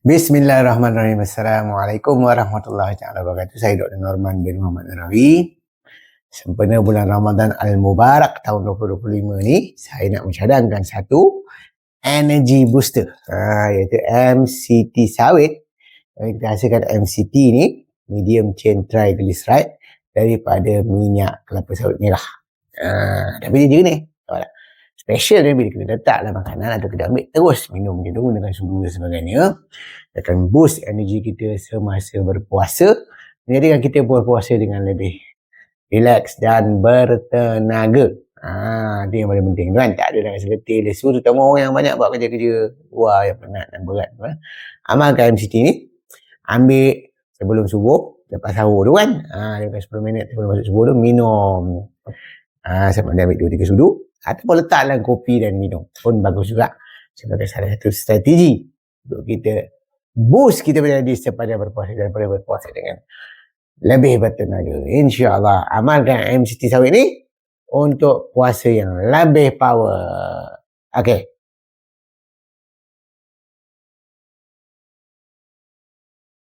Bismillahirrahmanirrahim. Assalamualaikum warahmatullahi taala wabarakatuh. Saya Dr. Norman bin Muhammad Narawi. Sempena bulan Ramadan Al-Mubarak tahun 2025 ni, saya nak mencadangkan satu energy booster. Ha, iaitu MCT sawit. Kita hasilkan MCT ni, medium chain triglyceride daripada minyak kelapa sawit merah. Ha, tapi dia ni, special dia bila kita letak dalam makanan atau kita ambil terus minum macam tu dengan sudu dan sebagainya. Dia akan boost energi kita semasa berpuasa. Menjadikan kita berpuasa dengan lebih relax dan bertenaga. Ah, dia yang paling penting. Kan tak ada rasa letih. Lesu terutama orang yang banyak buat kerja-kerja. Wah yang penat dan berat kan? amalkan MCT ni. Ambil sebelum subuh lepas sahur tu kan? Ah lepas 10 minit sebelum masuk subuh tu minum. Ah ha, saya ambil 2 3 sudu ataupun letak dalam kopi dan minum. Pun bagus juga. Sebagai salah satu strategi untuk kita boost kita menjadi sepada berpuasa daripada berpuasa dengan lebih bertenaga. insyaAllah amalkan MCT sawit ni untuk puasa yang lebih power. Okay